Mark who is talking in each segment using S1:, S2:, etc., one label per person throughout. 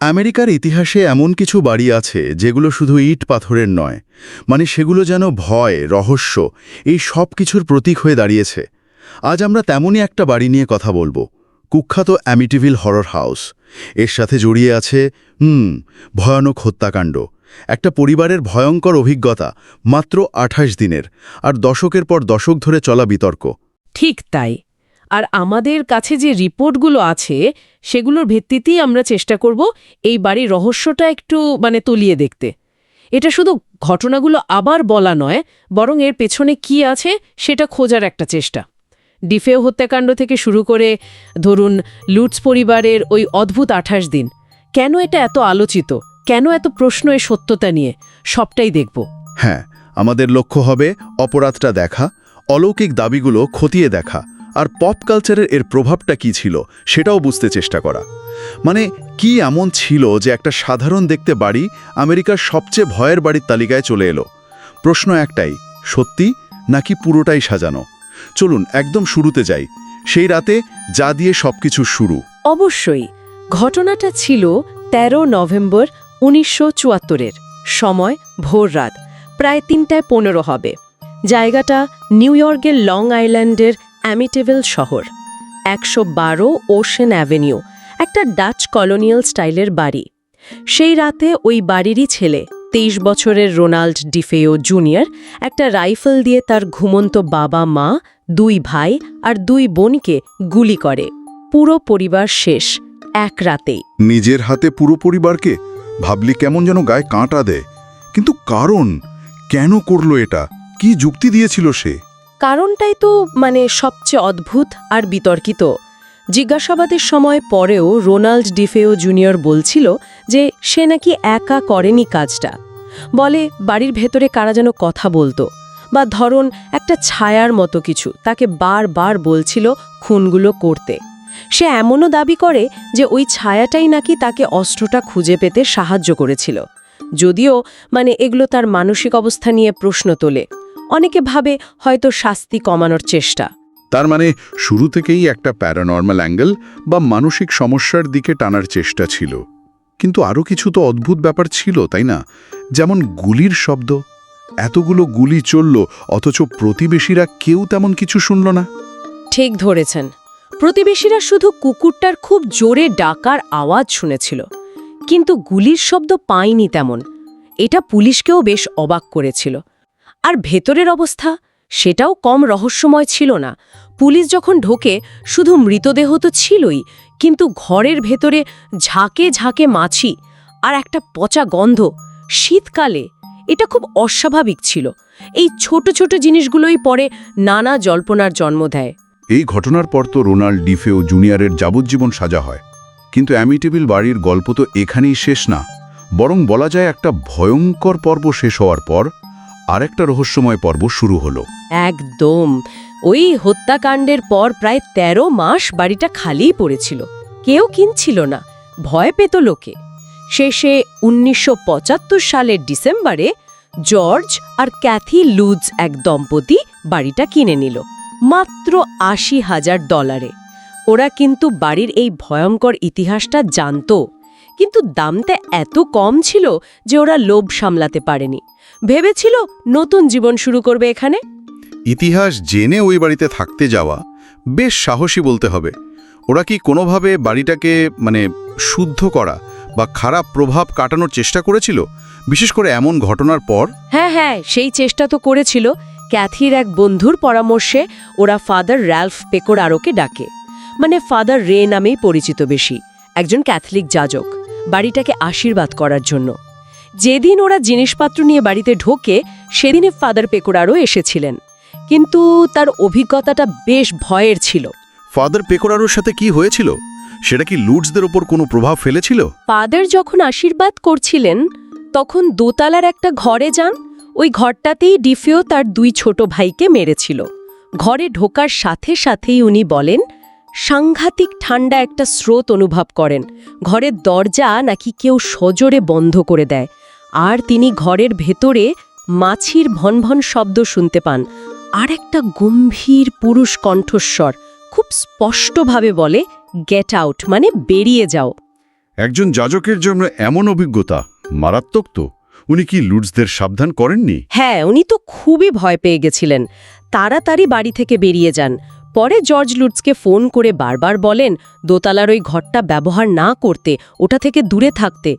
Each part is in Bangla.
S1: আমেরিকার ইতিহাসে এমন কিছু বাড়ি আছে যেগুলো শুধু ইট পাথরের নয় মানে সেগুলো যেন ভয়, রহস্য, এই সব কিছুর প্রতীক হয়ে দাঁড়িয়েছে। আজ আমরা তেমনই একটা বাড়ি নিয়ে কথা বলব, কুখ্যাত অ্যামিটিভিল হরর হাউস। এর সাথে জড়িয়ে আছে, হুম, ভয়ানক হত্যাকাণ্ড। একটা পরিবারের ভয়ঙ্কর অভিজ্ঞতা, মাত্র আঠাশ দিনের, আর দশকের পর দশক ধরে চলা বিতর্ক।
S2: ঠিক তাই। আর আমাদের কাছে যে রিপোর্টগুলো আছে, সেগুলোর ভিত্তিতেই আমরা চেষ্টা করব এই বাড়ির রহস্যটা একটু মানে তলিয়ে দেখতে। এটা শুধু ঘটনাগুলো আবার বলা নয়, বরং এর পেছনে কি আছে সেটা খোঁজার একটা চেষ্টা। ডিফেও হত্যাকাণ্ড থেকে শুরু করে, ধরুন, লুটস পরিবারের ওই অদ্ভুত আঠাশ দিন। কেন এটা এত আলোচিত? কেন এত প্রশ্ন এ সত্যতা নিয়ে? সবটাই দেখব।
S1: হ্যাঁ আমাদের লক্ষ্য হবে অপরাধটা দেখা, অলৌকিক দাবিগুলো খতিয়ে দেখা আর পপ কালচারের এর প্রভাবটা কি ছিল, সেটাও বুঝতে চেষ্টা করা। মানে কি এমন ছিল যে একটা সাধারণ দেখতে বাড়ি আমেরিকার সবচেয়ে ভয়ের বাড়ির তালিকায় চলে এলো? প্রশ্ন একটাই, সত্যি নাকি পুরোটাই সাজানো? চলুন একদম শুরুতে যাই। সেই রাতে যা দিয়ে সবকিছু শুরু।
S2: অবশ্যই, ঘটনাটা ছিল ১৩ নভেম্বর উনিশশো চুয়াত্তরের, সময় ভোর রাত, প্রায় তিনটায় পনেরো হবে। জায়গাটা নিউ ইয়র্কের লং আইল্যান্ডের অ্যামিটেভেল শহর, একশো বারো ওশেন অ্যাভিনিউ, একটা ডাচ কলোনিয়াল স্টাইলের বাড়ি। সেই রাতে ওই বাড়িরই ছেলে, তেইশ বছরের রোনাল্ড ডিফেও জুনিয়র, একটা রাইফেল দিয়ে তার ঘুমন্ত বাবা, মা, দুই ভাই আর দুই বোনকে গুলি করে। পুরো পরিবার শেষ, এক রাতেই।
S3: নিজের হাতে পুরো পরিবারকে? ভাবলি কেমন যেন গায়ে কাঁটা দেয়। কিন্তু কারণ? কেন করল এটা? কি যুক্তি দিয়েছিল সে?
S2: কারণটাই তো মানে সবচেয়ে অদ্ভুত আর বিতর্কিত। জিজ্ঞাসাবাদের সময় পরেও রোনাল্ড ডিফেও জুনিয়র বলছিল যে সে নাকি একা করেনি কাজটা। বলে, বাড়ির ভেতরে কারা যেন কথা বলতো? বা ধরন, একটা ছায়ার মতো কিছু, তাকে বারবার বলছিল খুনগুলো করতে। সে এমনও দাবি করে যে ওই ছায়াটাই নাকি তাকে অস্ত্রটা খুঁজে পেতে সাহায্য করেছিল। যদিও মানে এগুলো তার মানসিক অবস্থা নিয়ে প্রশ্ন তোলে। অনেকে ভাবে হয়তো শাস্তি কমানোর চেষ্টা।
S3: তার মানে শুরু থেকেই একটা প্যারানর্মাল অ্যাঙ্গেল বা মানসিক সমস্যার দিকে টানার চেষ্টা ছিল। কিন্তু আরও কিছু তো অদ্ভুত ব্যাপার ছিল তাই না? যেমন গুলির শব্দ। এতগুলো গুলি চলল অথচ প্রতিবেশীরা কেউ তেমন কিছু শুনল না।
S2: ঠিক ধরেছেন। প্রতিবেশীরা শুধু কুকুরটার খুব জোরে ডাকার আওয়াজ শুনেছিল। কিন্তু গুলির শব্দ পায়নি তেমন। এটা পুলিশকেও বেশ অবাক করেছিল। আর ভেতরের অবস্থা সেটাও কম রহস্যময় ছিল না। পুলিশ যখন ঢোকে, শুধু মৃতদেহ তো ছিলই, কিন্তু ঘরের ভেতরে ঝাঁকে ঝাঁকে মাছি আর একটা পচা গন্ধ। শীতকালে এটা খুব অস্বাভাবিক ছিল। এই ছোট ছোট জিনিসগুলোই পরে নানা জল্পনার জন্ম দেয়।
S3: এই ঘটনার পর তো রোনাল্ড ডিফেও জুনিয়রের যাবজ্জীবন সাজা হয়। কিন্তু অ্যামিটেবিল বাড়ির গল্প তো এখানেই শেষ না। বরং বলা যায় একটা ভয়ঙ্কর পর্ব শেষ হওয়ার পর আরেকটা রহস্যময় পর্ব শুরু হলো।
S2: একদম। ওই হত্যাকাণ্ডের পর প্রায় ১৩ মাস বাড়িটা খালিই পড়েছিল। কেউ কিনছিল না। ভয় পেত লোকে। শেষে উনিশশো পঁচাত্তর সালের ডিসেম্বরে জর্জ আর ক্যাথি লুজ এক দম্পতি বাড়িটা কিনে নিল, মাত্র আশি হাজার ডলারে। ওরা কিন্তু বাড়ির এই ভয়ঙ্কর ইতিহাসটা জানত। কিন্তু দামটা এত কম ছিল যে ওরা লোভ সামলাতে পারেনি। ভেবেছিল নতুন জীবন শুরু করবে এখানে?
S1: ইতিহাস জেনে ওই বাড়িতে থাকতে যাওয়া বেশ সাহসী বলতে হবে। ওরা কি কোনোভাবে বাড়িটাকে মানে শুদ্ধ করা বা খারাপ প্রভাব কাটানোর চেষ্টা করেছিল? বিশেষ করে এমন ঘটনার পর?
S2: হ্যাঁ হ্যাঁ সেই চেষ্টা তো করেছিল। ক্যাথির এক বন্ধুর পরামর্শে ওরা ফাদার র্যালফ পেকোরারোকে ডাকে। মানে ফাদার রে নামেই পরিচিত বেশি একজন ক্যাথলিক যাজক বাড়িটাকে আশীর্বাদ করার জন্য। যেদিন ওরা জিনিসপত্র নিয়ে বাড়িতে ঢোকে সেদিনে ফাদার পেকোরারও এসেছিলেন। কিন্তু তার অভিজ্ঞতাটা বেশ ভয়ের ছিল।
S1: ফাদার পেকোরারোর সাথে কি হয়েছিল? সেটা কি লুটসদের ওপর কোনো প্রভাব ফেলেছিল?
S2: ফাদার যখন আশীর্বাদ করছিলেন তখন দোতলার একটা ঘরে যান। ওই ঘরটাতেই ডিফিও তার দুই ছোট ভাইকে মেরেছিল। ঘরে ঢোকার সাথে সাথেই উনি বলেন সাংঘাতিক ঠান্ডা একটা স্রোত অনুভব করেন। ঘরের দরজা নাকি কেউ সজোরে বন্ধ করে দেয়। আর তিনি ঘরের ভেতরে মাছির ভনভন শব্দ শুনতে পান। আর একটা গম্ভীর পুরুষ কণ্ঠস্বর খুব স্পষ্টভাবে বলে গেট আউট মানে বেরিয়ে যাও।
S3: একজন যাজকের জন্য এমন অভিজ্ঞতা মারাত্মক তো। উনি কি লুটসদের সাবধান করেননি?
S2: হ্যাঁ উনি তো খুবই ভয় পেয়ে গেছিলেন। তাড়াতাড়ি বাড়ি থেকে বেরিয়ে যান। পরে জর্জ লুটসকে ফোন করে বারবার বলেন দোতলার ওই ঘরটা ব্যবহার না করতে ওটা থেকে দূরে থাকতে।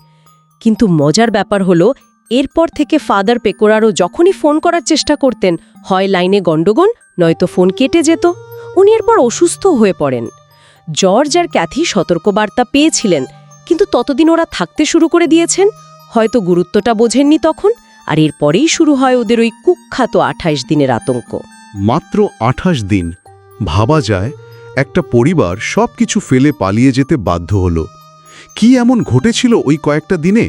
S2: কিন্তু মজার ব্যাপার হলো, এরপর থেকে ফাদার পেকোরারও যখনই ফোন করার চেষ্টা করতেন, হয় লাইনে গণ্ডগোল, নয়তো ফোন কেটে যেত, উনি এরপর অসুস্থ হয়ে পড়েন। জর্জ আর ক্যাথি সতর্কবার্তা পেয়েছিলেন, কিন্তু ততদিন ওরা থাকতে শুরু করে দিয়েছেন, হয়তো গুরুত্বটা বোঝেননি তখন, আর এরপরেই শুরু হয় ওদের ওই কুখ্যাত আঠাইশ দিনের আতঙ্ক।
S4: মাত্র আঠাশ দিন, ভাবা যায়, একটা পরিবার সবকিছু ফেলে পালিয়ে যেতে বাধ্য হলো। কি এমন ঘটেছিল ওই কয়েকটা দিনে?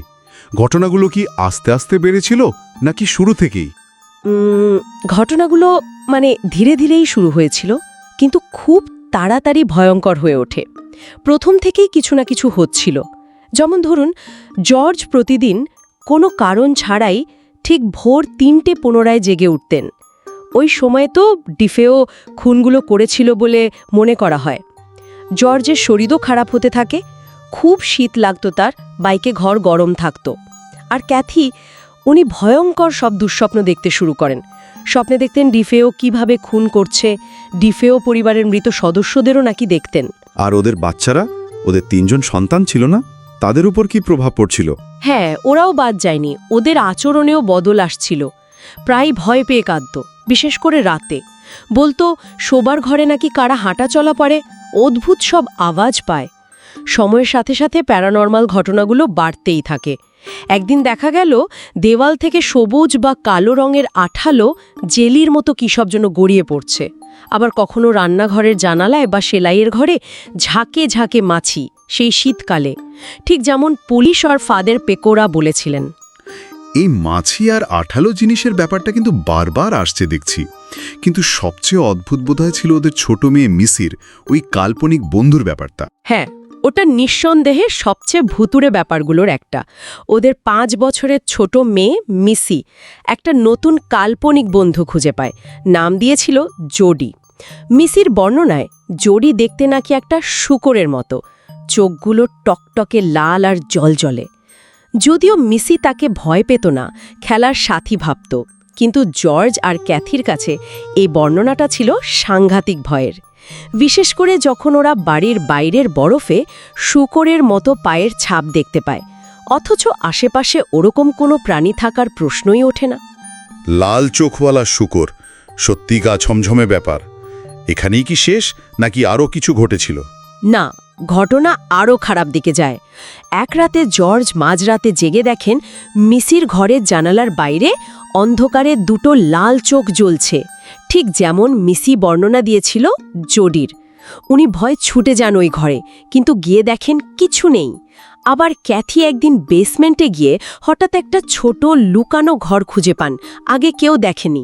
S4: ঘটনাগুলো কি আস্তে আস্তে বেড়েছিল নাকি শুরু থেকেই?
S2: ঘটনাগুলো মানে ধীরে ধীরেই শুরু হয়েছিল, কিন্তু খুব তাড়াতাড়ি ভয়ঙ্কর হয়ে ওঠে। প্রথম থেকেই কিছু না কিছু হচ্ছিল। যেমন ধরুন, জর্জ প্রতিদিন কোনো কারণ ছাড়াই ঠিক ভোর তিনটে পুনরায় জেগে উঠতেন। ওই সময়ে তো ডিফেও খুনগুলো করেছিল বলে মনে করা হয়। জর্জের শরীরও খারাপ হতে থাকে খুব শীত লাগতো তার বাইকে ঘর গরম থাকত। আর ক্যাথি উনি ভয়ঙ্কর সব দুঃস্বপ্ন দেখতে শুরু করেন। স্বপ্নে দেখতেন ডিফেও কীভাবে খুন করছে ডিফেও পরিবারের মৃত সদস্যদেরও নাকি দেখতেন।
S4: আর ওদের বাচ্চারা? ওদের তিনজন সন্তান ছিল না? তাদের উপর কি প্রভাব পড়ছিল?
S2: হ্যাঁ ওরাও বাদ যায়নি ওদের আচরণেও বদল আসছিল। প্রায় ভয় পেয়ে কাঁদত বিশেষ করে রাতে। বলতো শোবার ঘরে নাকি কারা হাঁটা চলা পড়ে অদ্ভুত সব আওয়াজ পায়। সময়ের সাথে সাথে প্যারানর্মাল ঘটনাগুলো বাড়তেই থাকে। একদিন দেখা গেল দেওয়াল থেকে সবুজ বা কালো রঙের আঠালো জেলির মতো কী সব যেন গড়িয়ে পড়ছে। আবার কখনো রান্নাঘরের জানালায় বা সেলাইয়ের ঘরে ঝাঁকে ঝাঁকে মাছি সেই শীতকালে। ঠিক যেমন পুলিশ আর ফাদের পেকোরা বলেছিলেন।
S4: এই মাছি আর আঠালো জিনিসের ব্যাপারটা কিন্তু বারবার আসছে দেখছি। কিন্তু সবচেয়ে অদ্ভুত বোধহয় ছিল ওদের ছোট মেয়ে মিসির ওই কাল্পনিক বন্ধুর ব্যাপারটা।
S2: হ্যাঁ ওটা নিঃসন্দেহে সবচেয়ে ভুতুরে ব্যাপারগুলোর একটা। ওদের পাঁচ বছরের ছোট মেয়ে, মিসি, একটা নতুন কাল্পনিক বন্ধু খুঁজে পায়। নাম দিয়েছিল জোডি। মিসির বর্ণনায়, জোডি দেখতে নাকি একটা শুকরের মতো। চোখগুলো টকটকে লাল আর জলজলে। যদিও মিসি তাকে ভয় পেত না, খেলার সাথী ভাবত। কিন্তু জর্জ আর ক্যাথির কাছে এই বর্ণনাটা ছিল সাংঘাতিক ভয়ের। বিশেষ করে যখন ওরা বাড়ির বাইরের বরফে শুকরের মতো পায়ের ছাপ দেখতে পায় অথচ আশেপাশে ওরকম কোনো প্রাণী থাকার প্রশ্নই ওঠে না।
S4: লাল চোখওয়ালা শুকর সত্যি গা ছমঝমে ব্যাপার। এখানেই কি শেষ নাকি আরও কিছু ঘটেছিল?
S2: না ঘটনা আরও খারাপ দিকে যায়। এক রাতে জর্জ মাঝরাতে জেগে দেখেন মিসির ঘরের জানালার বাইরে অন্ধকারে দুটো লাল চোখ জ্বলছে। ঠিক যেমন মিসি বর্ণনা দিয়েছিল জোডির। উনি ভয় ছুটে যান ওই ঘরে, কিন্তু গিয়ে দেখেন কিছু নেই। আবার ক্যাথি একদিন বেসমেন্টে গিয়ে হঠাৎ একটা ছোট লুকানো ঘর খুঁজে পান, আগে কেউ দেখেনি।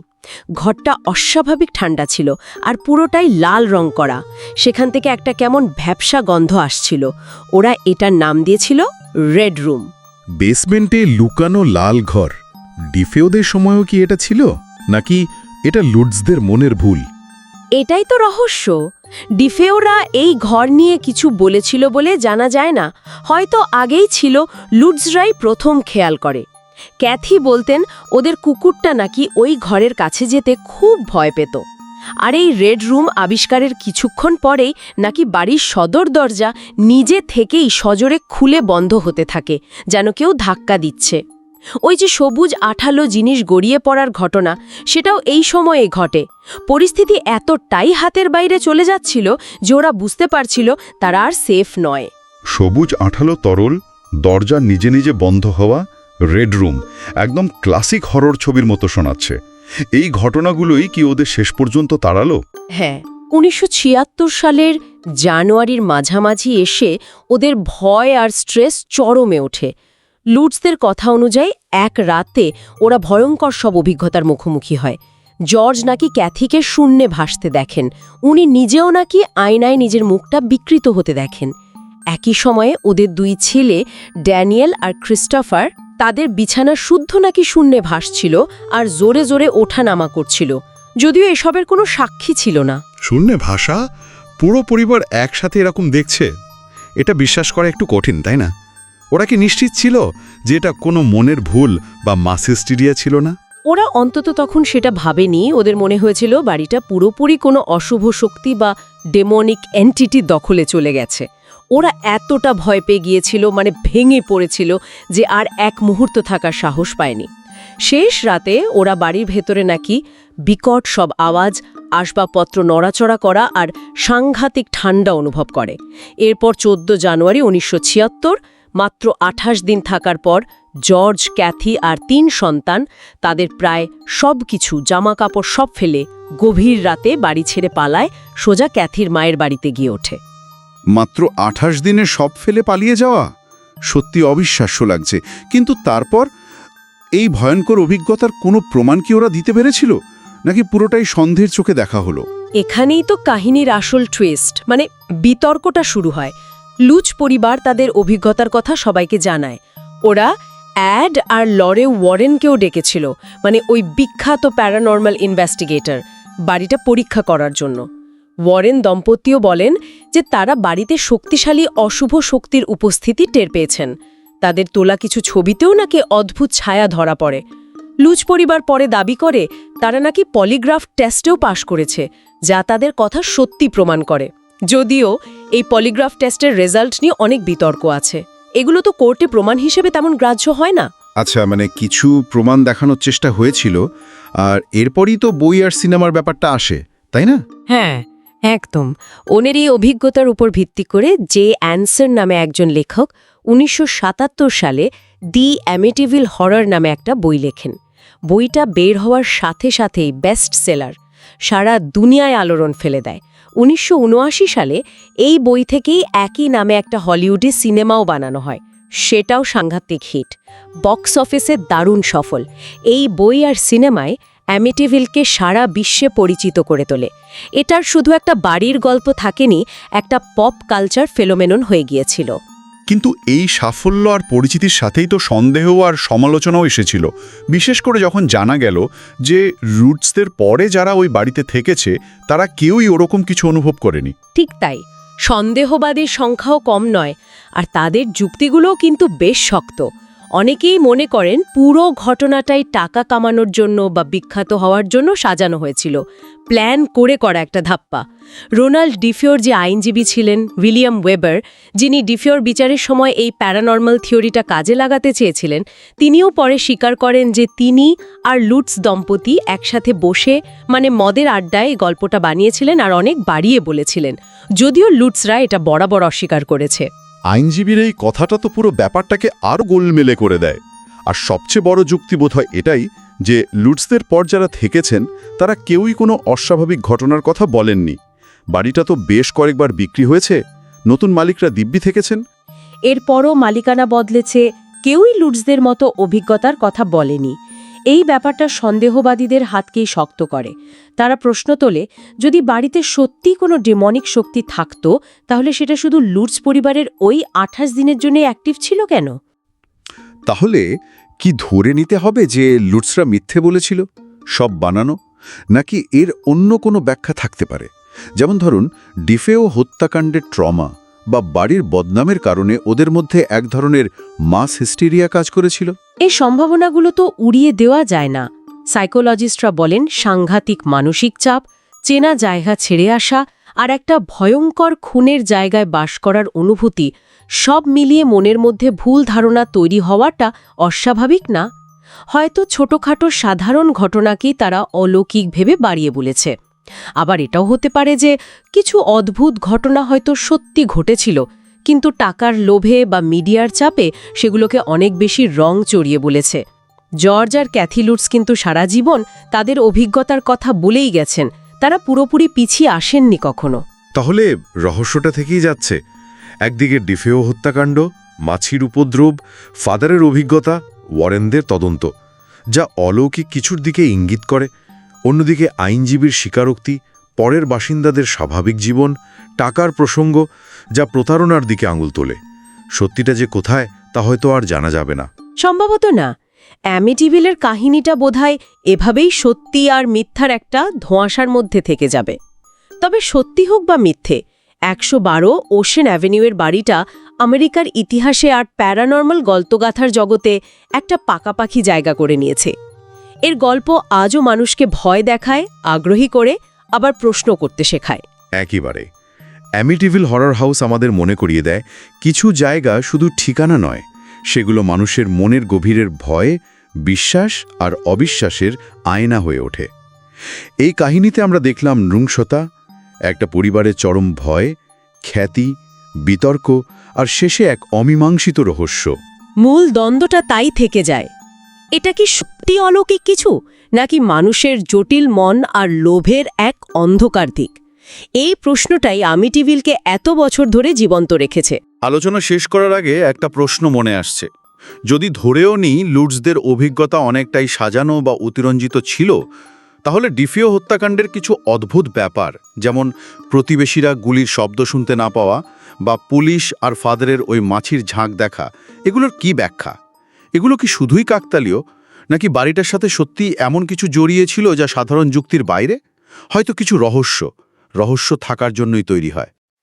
S2: ঘরটা অস্বাভাবিক ঠান্ডা ছিল আর পুরোটাই লাল রং করা। সেখান থেকে একটা কেমন ভ্যাপসা গন্ধ আসছিল। ওরা এটার নাম দিয়েছিল রেড রুম।
S4: বেসমেন্টে লুকানো লাল ঘর, ডিফেওদের সময়ও কি এটা ছিল? নাকি এটা লুটসদের মনের ভুল।
S2: এটাই তো রহস্য। ডিফেওরা এই ঘর নিয়ে কিছু বলেছিল বলে জানা যায় না। হয়তো আগেই ছিল লুটসরাই প্রথম খেয়াল করে। ক্যাথি বলতেন, ওদের কুকুরটা নাকি ওই ঘরের কাছে যেতে খুব ভয় পেত। আর এই রেড রুম আবিষ্কারের কিছুক্ষণ পরেই নাকি বাড়ির সদর দরজা নিজে থেকেই সজোরে খুলে বন্ধ হতে থাকে, যেন কেউ ধাক্কা দিচ্ছে। ওই যে সবুজ আঠালো জিনিস গড়িয়ে পড়ার ঘটনা সেটাও এই সময়ে ঘটে। পরিস্থিতি এতটাই হাতের বাইরে চলে যাচ্ছিল যে ওরা বুঝতে পারছিল তারা আর সেফ নয়।
S3: সবুজ আঠালো তরল দরজা নিজে নিজে বন্ধ হওয়া রেড রুম একদম ক্লাসিক হরর ছবির মতো শোনাচ্ছে। এই ঘটনাগুলোই কি ওদের শেষ পর্যন্ত তাড়ালো?
S2: হ্যাঁ উনিশশো ছিয়াত্তর সালের জানুয়ারির মাঝামাঝি এসে ওদের ভয় আর স্ট্রেস চরমে ওঠে। লুটসদের কথা অনুযায়ী, এক রাতে ওরা ভয়ঙ্কর সব অভিজ্ঞতার মুখোমুখি হয়। জর্জ নাকি ক্যাথিকে শূন্যে ভাসতে দেখেন। উনি নিজেও নাকি আয়নায় নিজের মুখটা বিকৃত হতে দেখেন। একই সময়ে ওদের দুই ছেলে, ড্যানিয়েল আর ক্রিস্টোফার, তাদের বিছানা শুদ্ধ নাকি শূন্যে ভাসছিল আর জোরে জোরে ওঠা নামা করছিল। যদিও এসবের কোনো সাক্ষী ছিল না।
S4: শূন্যে ভাষা পুরো পরিবার একসাথে এরকম দেখছে? এটা বিশ্বাস করা একটু কঠিন, তাই না? ওরা কি নিশ্চিত ছিল যে এটা কোনো মনের ভুল বা মাসিস্টিরিয়া ছিল না?
S2: ওরা অন্তত তখন সেটা ভাবেনি। ওদের মনে হয়েছিল বাড়িটা পুরোপুরি কোনো অশুভ শক্তি বা ডেমনিক এন্টিটি দখলে চলে গেছে। ওরা এতটা ভয় পেয়ে গিয়েছিল মানে ভেঙে পড়েছিল যে আর এক মুহূর্ত থাকার সাহস পায়নি। শেষ রাতে ওরা বাড়ির ভেতরে নাকি বিকট সব আওয়াজ, আসবাবপত্র নড়াচড়া করা আর সাংঘাতিক ঠান্ডা অনুভব করে। এরপর চোদ্দ জানুয়ারি উনিশশো ছিয়াত্তর মাত্র আঠাশ দিন থাকার পর জর্জ ক্যাথি আর তিন সন্তান তাদের প্রায় সব কিছু জামাকাপড় সব ফেলে গভীর রাতে বাড়ি ছেড়ে পালায় সোজা ক্যাথির মায়ের বাড়িতে গিয়ে ওঠে।
S3: মাত্র আঠাশ দিনে সব ফেলে পালিয়ে যাওয়া? সত্যি অবিশ্বাস্য লাগছে। কিন্তু তারপর এই ভয়ঙ্কর অভিজ্ঞতার কোনো প্রমাণ কি ওরা দিতে পেরেছিল? নাকি পুরোটাই সন্দেহের চোখে দেখা হলো?
S2: এখানেই তো কাহিনীর আসল টুইস্ট মানে বিতর্কটা শুরু হয়। লুচ পরিবার তাদের অভিজ্ঞতার কথা সবাইকে জানায়। ওরা অ্যাড আর লরে ওয়ারেনকেও ডেকেছিল মানে ওই বিখ্যাত প্যারানর্মাল ইনভেস্টিগেটর, বাড়িটা পরীক্ষা করার জন্য। ওয়ারেন দম্পতিও বলেন যে তারা বাড়িতে শক্তিশালী অশুভ শক্তির উপস্থিতি টের পেয়েছেন। তাদের তোলা কিছু ছবিতেও নাকি অদ্ভুত ছায়া ধরা পড়ে। লুজ পরিবার পরে দাবি করে, তারা নাকি পলিগ্রাফ টেস্টেও পাশ করেছে, যা তাদের কথা সত্যি প্রমাণ করে। যদিও এই পলিগ্রাফ টেস্টের রেজাল্ট নিয়ে অনেক বিতর্ক আছে। এগুলো তো কোর্টে প্রমাণ হিসেবে তেমন গ্রাহ্য হয় না।
S3: আচ্ছা মানে কিছু প্রমাণ দেখানোর চেষ্টা হয়েছিল আর এরপরই তো বই আর সিনেমার ব্যাপারটা আসে তাই না?
S2: হ্যাঁ একদম। ওনের এই অভিজ্ঞতার উপর ভিত্তি করে জে অ্যানসার নামে একজন লেখক উনিশশো সাতাত্তর সালে দি অ্যামিটিভিল হরর নামে একটা বই লেখেন। বইটা বের হওয়ার সাথে সাথেই বেস্ট সেলার সারা দুনিয়ায় আলোড়ন ফেলে দেয়। উনিশশো উনআশি সালে এই বই থেকেই একই নামে একটা হলিউডে সিনেমাও বানানো হয়। সেটাও সাংঘাতিক হিট। বক্স অফিসে দারুণ সফল। এই বই আর সিনেমায় অ্যামিটিভিলকে সারা বিশ্বে পরিচিত করে তোলে। এটার শুধু একটা বাড়ির গল্প থাকেনি, একটা পপ কালচার ফেলোমেনন হয়ে গিয়েছিল।
S4: কিন্তু এই সাফল্য আর পরিচিতির সাথেই তো সন্দেহ আর সমালোচনাও এসেছিল। বিশেষ করে যখন জানা গেল যে রুটসদের পরে যারা ওই বাড়িতে থেকেছে, তারা কেউই ওরকম কিছু অনুভব করেনি।
S2: ঠিক তাই। সন্দেহবাদীর সংখ্যাও কম নয়, আর তাদের যুক্তিগুলোও কিন্তু বেশ শক্ত। অনেকেই মনে করেন পুরো ঘটনাটাই টাকা কামানোর জন্য বা বিখ্যাত হওয়ার জন্য সাজানো হয়েছিল। প্ল্যান করে করা একটা ধাপ্পা। রোনাল্ড ডিফিওর যে আইনজীবী ছিলেন, উইলিয়াম ওয়েবার, যিনি ডিফিওর বিচারের সময় এই প্যারানর্মাল থিওরিটা কাজে লাগাতে চেয়েছিলেন, তিনিও পরে স্বীকার করেন যে তিনি আর লুটস দম্পতি একসাথে বসে মানে মদের আড্ডায় গল্পটা বানিয়েছিলেন আর অনেক বাড়িয়ে বলেছিলেন। যদিও লুটসরা এটা বরাবর অস্বীকার করেছে।
S4: আইনজীবীর এই কথাটা তো পুরো ব্যাপারটাকে আরও গোলমেলে করে দেয়। আর সবচেয়ে বড় যুক্তি বোধ হয় এটাই যে লুটসদের পর যারা থেকেছেন, তারা কেউই কোনো অস্বাভাবিক ঘটনার কথা বলেননি। বাড়িটা তো বেশ কয়েকবার বিক্রি হয়েছে, নতুন মালিকরা দিব্যি থেকেছেন।
S2: এরপরও মালিকানা বদলেছে কেউই লুটসদের মতো অভিজ্ঞতার কথা বলেনি। এই ব্যাপারটা সন্দেহবাদীদের হাতকেই শক্ত করে। তারা প্রশ্ন তোলে, যদি বাড়িতে সত্যি কোনো ডেমনিক শক্তি থাকত, তাহলে সেটা শুধু লুটস পরিবারের ওই আঠাশ দিনের জন্য অ্যাক্টিভ ছিল কেন?
S3: তাহলে কি ধরে নিতে হবে যে লুটসরা মিথ্যে বলেছিল, সব বানানো? নাকি এর অন্য কোনো ব্যাখ্যা থাকতে পারে? যেমন ধরুন, ডিফেও হত্যাকাণ্ডের ট্রমা বা বাড়ির বদনামের কারণে ওদের মধ্যে এক ধরনের মাস হিস্টেরিয়া কাজ করেছিল?
S2: এই সম্ভাবনাগুলো তো উড়িয়ে দেওয়া যায় না। সাইকোলজিস্টরা বলেন, সাংঘাতিক মানসিক চাপ, চেনা জায়গা ছেড়ে আসা আর একটা ভয়ঙ্কর খুনের জায়গায় বাস করার অনুভূতি সব মিলিয়ে মনের মধ্যে ভুল ধারণা তৈরি হওয়াটা অস্বাভাবিক না? হয়তো ছোটখাটো সাধারণ ঘটনাকেই তারা অলৌকিক ভেবে বাড়িয়ে বলেছে। আবার এটাও হতে পারে যে কিছু অদ্ভুত ঘটনা হয়তো সত্যি ঘটেছিল, কিন্তু টাকার লোভে বা মিডিয়ার চাপে সেগুলোকে অনেক বেশি রং চড়িয়ে বলেছে। জর্জ আর ক্যাথিলুটস কিন্তু সারা জীবন তাদের অভিজ্ঞতার কথা বলেই গেছেন, তারা পুরোপুরি পিছিয়ে আসেননি কখনো।
S5: তাহলে রহস্যটা থেকেই যাচ্ছে। একদিকে ডিফেও হত্যাকাণ্ড, মাছির উপদ্রব, ফাদারের অভিজ্ঞতা, ওয়ারেনদের তদন্ত, যা অলৌকিক কিছুর দিকে ইঙ্গিত করে। অন্যদিকে আইনজীবীর স্বীকারোক্তি, পরের বাসিন্দাদের স্বাভাবিক জীবন, টাকার প্রসঙ্গ যা প্রতারণার দিকে আঙুল তোলে। সত্যিটা যে কোথায়, তা হয়তো আর জানা যাবে না।
S2: সম্ভবত না। অ্যামিটিভিলের কাহিনীটা বোধহয় এভাবেই সত্যি আর মিথ্যার একটা ধোঁয়াশার মধ্যে থেকে যাবে। তবে সত্যি হোক বা মিথ্যে, একশো বারো ওশেন অ্যাভিনিউয়ের বাড়িটা আমেরিকার ইতিহাসে আর প্যারানর্মাল গল্পগাথার জগতে একটা পাকাপাকি জায়গা করে নিয়েছে। এর গল্প আজও মানুষকে ভয় দেখায় আগ্রহী করে আবার প্রশ্ন করতে শেখায়।
S5: একেবারে। অ্যামিটিভিল হরর হাউস আমাদের মনে করিয়ে দেয় কিছু জায়গা শুধু ঠিকানা নয় সেগুলো মানুষের মনের গভীরের ভয় বিশ্বাস আর অবিশ্বাসের আয়না হয়ে ওঠে। এই কাহিনীতে আমরা দেখলাম নৃংসতা একটা পরিবারের চরম ভয় খ্যাতি বিতর্ক আর শেষে এক অমীমাংসিত রহস্য।
S2: মূল দ্বন্দ্বটা তাই থেকে যায় এটা কি সত্যি অলৌকিক কিছু? নাকি মানুষের জটিল মন আর লোভের এক অন্ধকার দিক? এই প্রশ্নটাই আমিটিভিলকে এত বছর ধরে জীবন্ত রেখেছে।
S1: আলোচনা শেষ করার আগে একটা প্রশ্ন মনে আসছে। যদি ধরেও নিই লুটসদের অভিজ্ঞতা অনেকটাই সাজানো বা অতিরঞ্জিত ছিল, তাহলে ডিফিও হত্যাকাণ্ডের কিছু অদ্ভুত ব্যাপার, যেমন প্রতিবেশীরা গুলির শব্দ শুনতে না পাওয়া বা পুলিশ আর ফাদারের ওই মাছির ঝাঁক দেখা, এগুলোর কি ব্যাখ্যা? এগুলো কি শুধুই কাকতালীয়? নাকি বাড়িটার সাথে সত্যি এমন কিছু জড়িয়ে ছিল যা সাধারণ যুক্তির বাইরে? হয়তো কিছু রহস্য। রহস্য থাকার জন্যই তৈরি হয়।